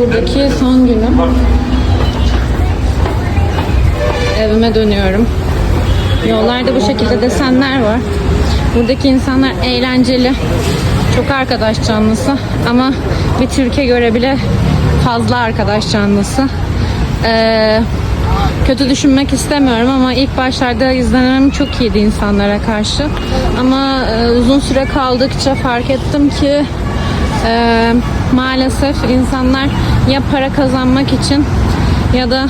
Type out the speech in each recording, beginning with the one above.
buradaki son günüm. Evime dönüyorum. Yollarda bu şekilde desenler var. Buradaki insanlar eğlenceli. Çok arkadaş canlısı ama bir Türkiye göre bile fazla arkadaş canlısı. Ee, kötü düşünmek istemiyorum ama ilk başlarda izlenemem çok iyiydi insanlara karşı. Ama e, uzun süre kaldıkça fark ettim ki e, maalesef insanlar ya para kazanmak için ya da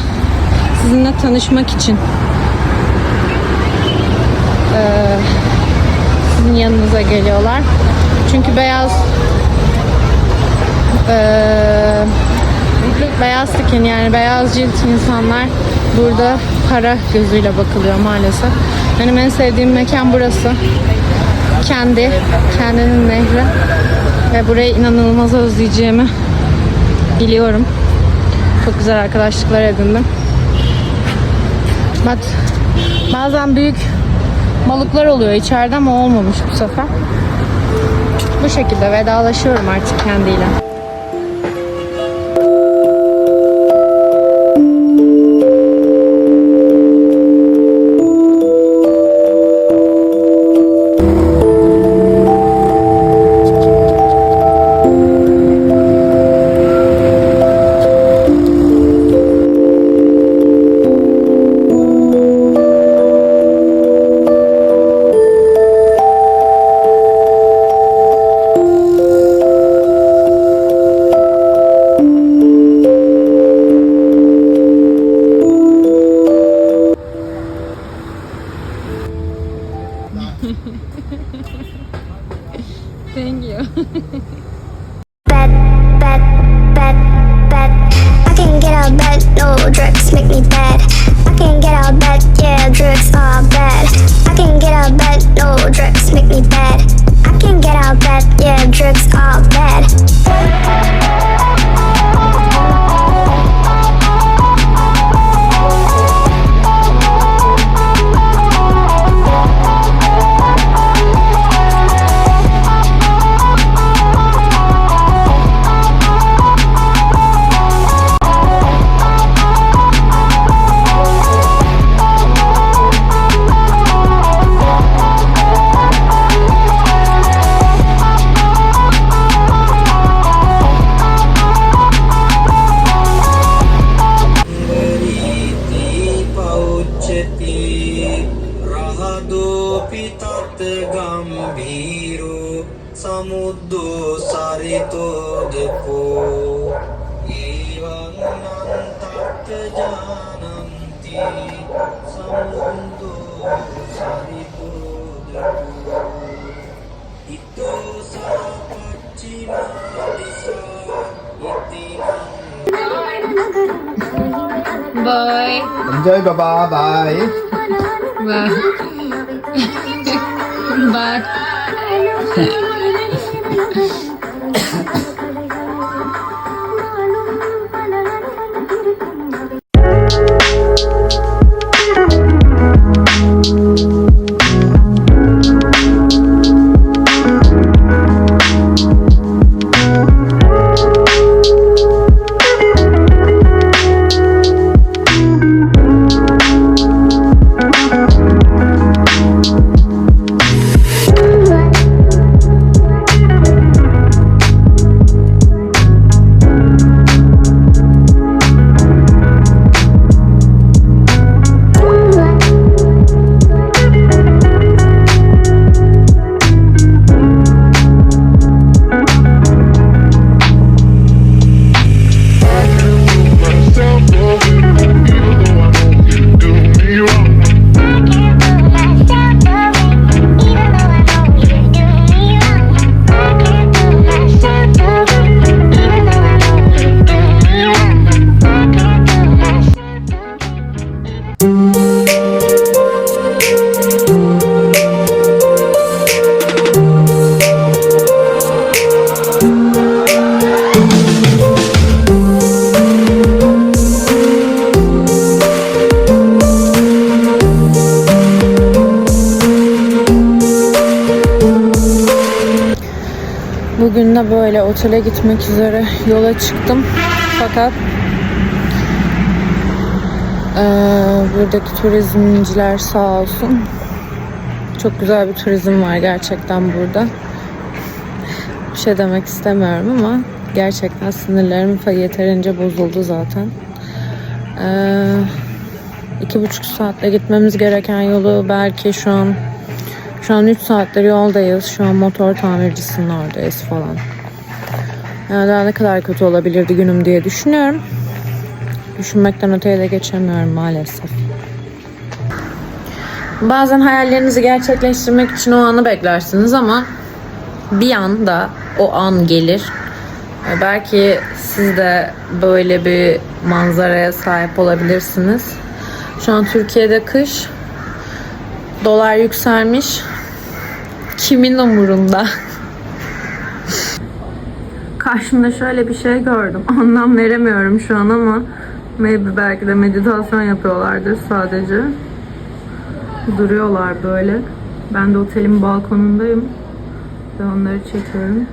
sizinle tanışmak için e, sizin yanınıza geliyorlar. Çünkü beyaz e, beyaz skin yani beyaz cilt insanlar burada para gözüyle bakılıyor maalesef. Benim en sevdiğim mekan burası. Kendi, kendinin nehri. Ve burayı inanılmaz özleyeceğimi biliyorum. Çok güzel arkadaşlıklar edindim. Bak bazen büyük balıklar oluyor içeride ama olmamış bu sefer. Bu şekilde vedalaşıyorum artık kendiyle. Bye. Enjoy, baba. Bye. Bye. Bye. Otele gitmek üzere yola çıktım. fakat eee, buradaki turizmciler sağ olsun çok güzel bir turizm var gerçekten burada. Bir şey demek istemiyorum ama gerçekten sinirlerim yeterince bozuldu zaten. Ee, iki buçuk saatte gitmemiz gereken yolu belki şu an şu an 3 saattir yoldayız. Şu an motor tamircisinin oradayız falan. Yani daha ne kadar kötü olabilirdi günüm diye düşünüyorum. Düşünmekten öteye de geçemiyorum maalesef. Bazen hayallerinizi gerçekleştirmek için o anı beklersiniz ama bir anda o an gelir. Belki siz de böyle bir manzaraya sahip olabilirsiniz. Şu an Türkiye'de kış. Dolar yükselmiş. Kimin umurunda? Karşımda şöyle bir şey gördüm. Anlam veremiyorum şu an ama maybe belki de meditasyon yapıyorlardır sadece. Duruyorlar böyle. Ben de otelin balkonundayım. Ve onları çekiyorum.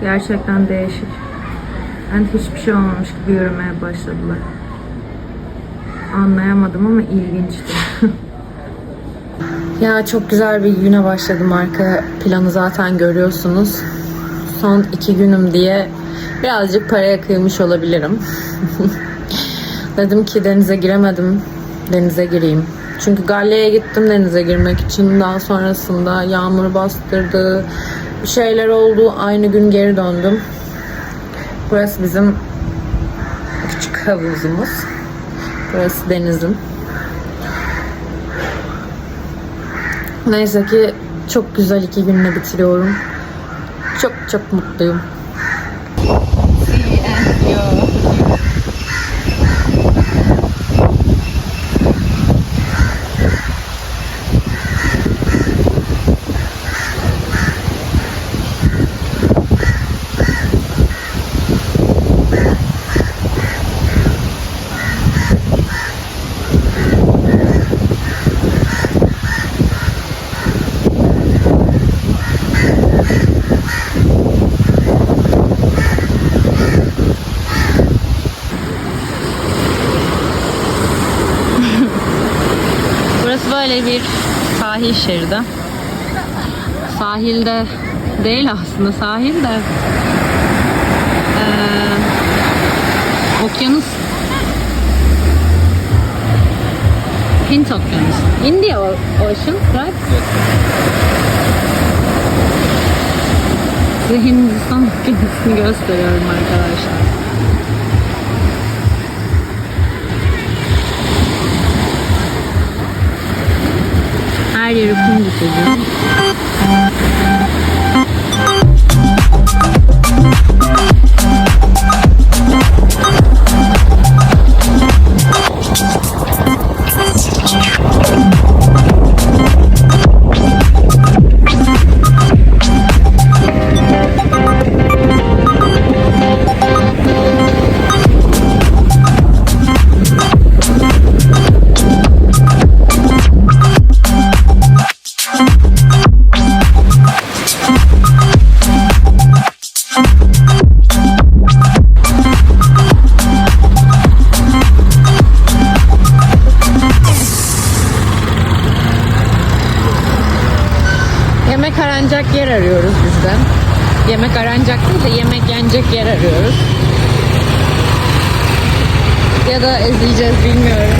Gerçekten değişik. Yani hiçbir şey olmamış gibi yürümeye başladılar. Anlayamadım ama ilginçti. Ya çok güzel bir güne başladım. Arka planı zaten görüyorsunuz. Son iki günüm diye birazcık paraya kıymış olabilirim. Dedim ki denize giremedim. Denize gireyim. Çünkü Galle'ye gittim denize girmek için. Daha sonrasında yağmur bastırdı. Bir şeyler oldu. Aynı gün geri döndüm. Burası bizim küçük havuzumuz. Burası denizim. Neyse ki çok güzel iki günle bitiriyorum. Çok çok mutluyum. Burası böyle bir şeridi. Sahilde değil aslında sahil de eee, okyanus Hint okyanusu. India Ocean, right? Size Hindistan okyanusunu gösteriyorum arkadaşlar. আর এরকম দিতে yer arıyoruz biz de. Yemek aranacak değil de yemek yenecek yer arıyoruz. Ya da ezileceğiz bilmiyorum.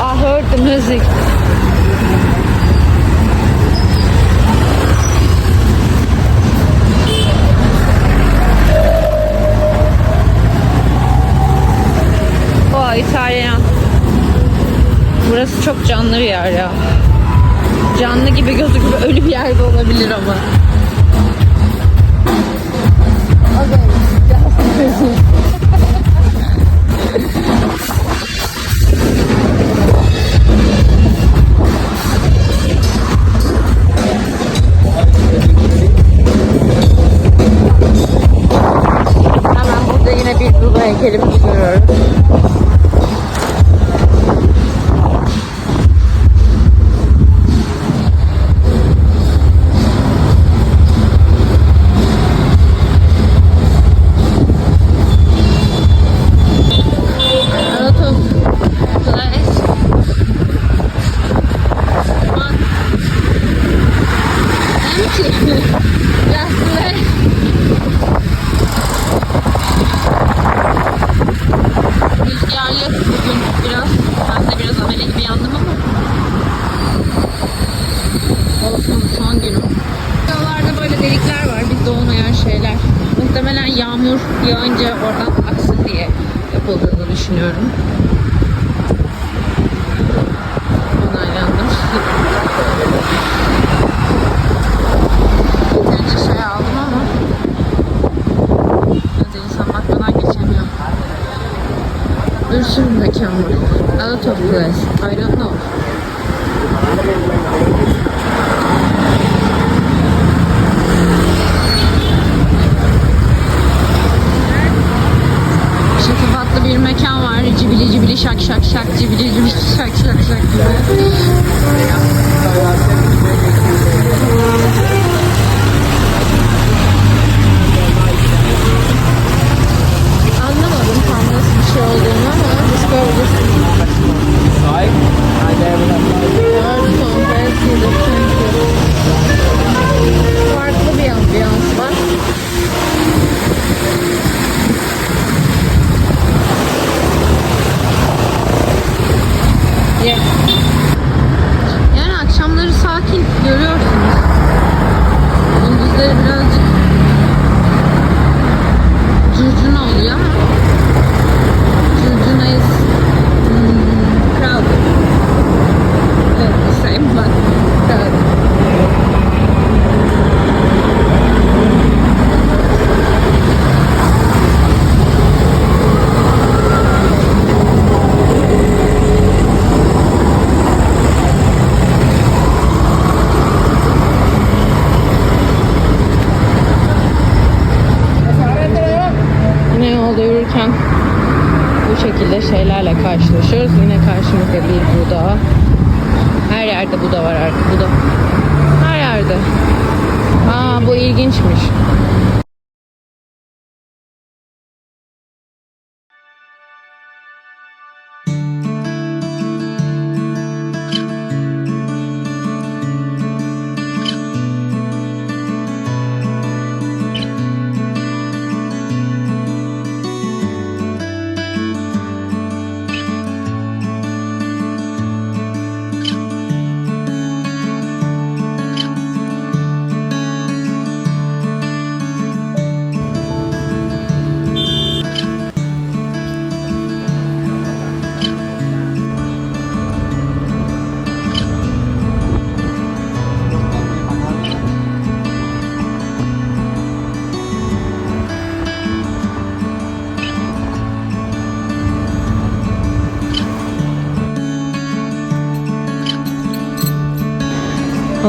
I heard the music. O İtalyan. Burası çok canlı bir yer ya. Canlı gibi gözüküp ölü bir yerde olabilir ama. Bugün Bir sürü mekan var. Lot of place. I don't know. Şatafatlı bir mekan var. Cibili cibili şak şak şak. Cibili cibili şak şak şak gibi.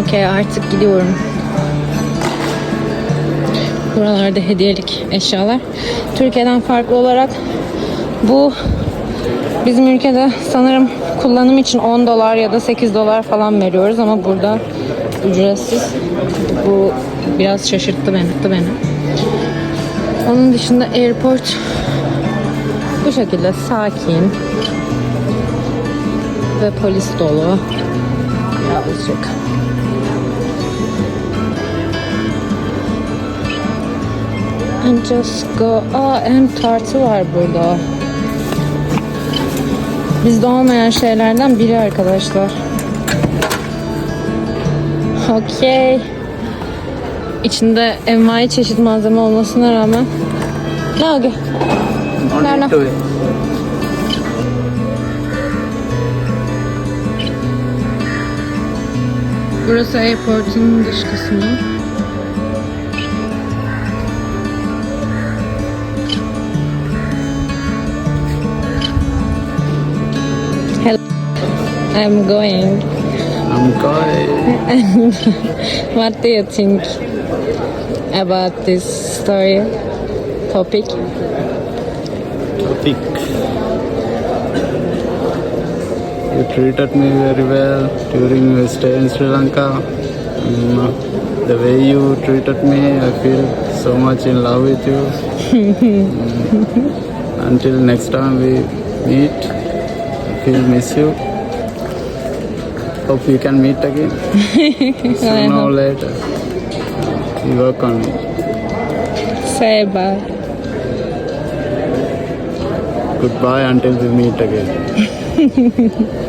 Okey artık gidiyorum. Buralarda hediyelik eşyalar. Türkiye'den farklı olarak bu bizim ülkede sanırım kullanım için 10 dolar ya da 8 dolar falan veriyoruz ama burada ücretsiz. Bu biraz şaşırttı beni. beni. Onun dışında airport bu şekilde sakin ve polis dolu. Birazcık. And just go. Aa en tartı var burada. Bizde olmayan şeylerden biri arkadaşlar. Okey. İçinde envai çeşit malzeme olmasına rağmen. Ne oldu? Nerede? Burası airport'un dış kısmı. I'm going. I'm going. What do you think about this story topic? Topic. You treated me very well during your stay in Sri Lanka. Mm, the way you treated me, I feel so much in love with you. Mm, Until next time we meet, I feel miss you. Hope we can meet again. Sooner or later. We work on it. Say bye. goodbye until we meet again.